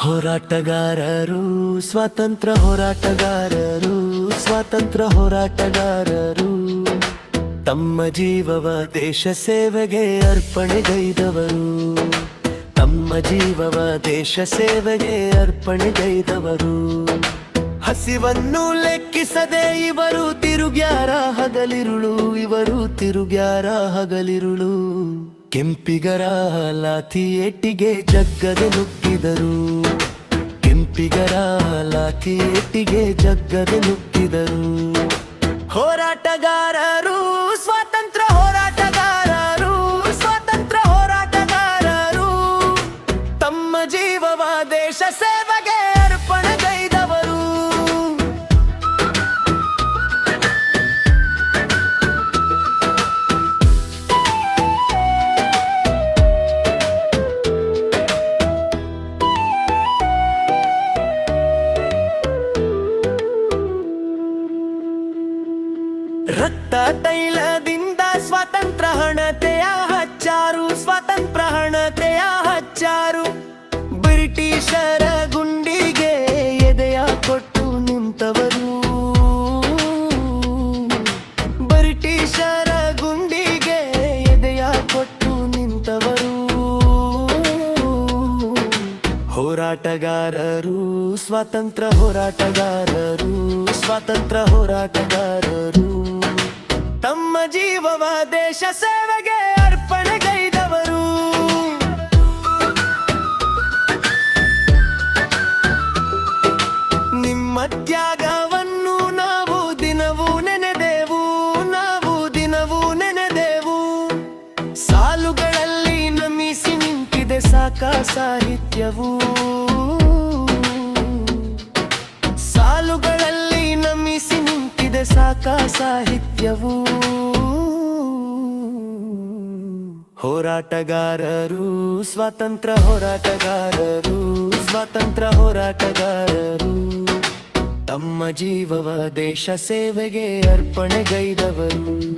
ಹೋರಾಟಗಾರರು, ಸ್ವಾತಂತ್ರ್ಯ ಹೋರಾಟಗಾರರು ಸ್ವಾತಂತ್ರ್ಯ ಹೋರಾಟಗಾರರು. ತಮ್ಮ ಜೀವವ ದೇಶ ಸೇವೆಗೆ ಅರ್ಪಣೆಗೈದವರು ತಮ್ಮ ಜೀವವ ದೇಶ ಸೇವೆಗೆ ಅರ್ಪಣೆಗೈದವರು ಹಸಿವನ್ನು ಲೆಕ್ಕಿಸದೆ ಇವರು ತಿರುಗ್ಯಾರ ಹಗಲಿರುಳು, ಇವರು ತಿರುಗ್ಯಾರ ಹಗಲಿರುಳು. ಕೆಂಪಿಗರ ಲಾಥಿ ಏಟಿಗೆ ಜಗ್ಗದೆ ನುಗ್ಗಿದರು. ಕೆಂಪಿಗರ ಲಾಥಿ ಏಟಿಗೆ ಜಗ್ಗದೆ ನುಗ್ಗಿದರು. ಹೋರಾಟಗಾರರು ತೈಲದಿಂದ ಸ್ವತಂತ್ರ ಹಣತೆಯ ಹಚ್ಚಾರು ಸ್ವತಂತ್ರ ಹಣತೆಯ ಹಚ್ಚಾರು. ಬ್ರಿಟಿಷರ ಗುಂಡಿಗೆ ಎದೆಯ ಕೊಟ್ಟು ನಿಂತವರು. ಬ್ರಿಟಿಷರ ಗುಂಡಿಗೆ ಎದೆಯ ಕೊಟ್ಟು ನಿಂತವರು. ಹೋರಾಟಗಾರರು, ಸ್ವಾತಂತ್ರ್ಯ ಹೋರಾಟಗಾರರು ಸ್ವಾತಂತ್ರ್ಯ ಹೋರಾಟಗಾರರು. ಜೀವವ ದೇಶ ಸೇವೆಗೆ ಅರ್ಪಣೆಗೈದವರು ನಿಮ್ಮ ತ್ಯಾಗವನ್ನು ನಾವು ದಿನವೂ ನೆನೆದೆವು, ನಾವು ದಿನವೂ ನೆನೆದೆವು. ಸಾಲುಗಳಲ್ಲಿ ನಮಿಸಿ ನಿಂತಿದೆ ಸಾಕ ಸಾಹಿತ್ಯವು ಸಾಲುಗಳಲ್ಲಿ ನಮಿಸಿ ನಿಂತಿದೆ ಸಾಕ ಸಾಹಿತ್ಯವು ಹೋರಾಟಗಾರರು ಸ್ವಾತಂತ್ರ್ಯ ಹೋರಾಟಗಾರರು ಸ್ವಾತಂತ್ರ್ಯ ಹೋರಾಟಗಾರರು. ತಮ್ಮ ಜೀವವ ದೇಶ ಸೇವೆಗೆ ಅರ್ಪಣೆಗೈದವರು.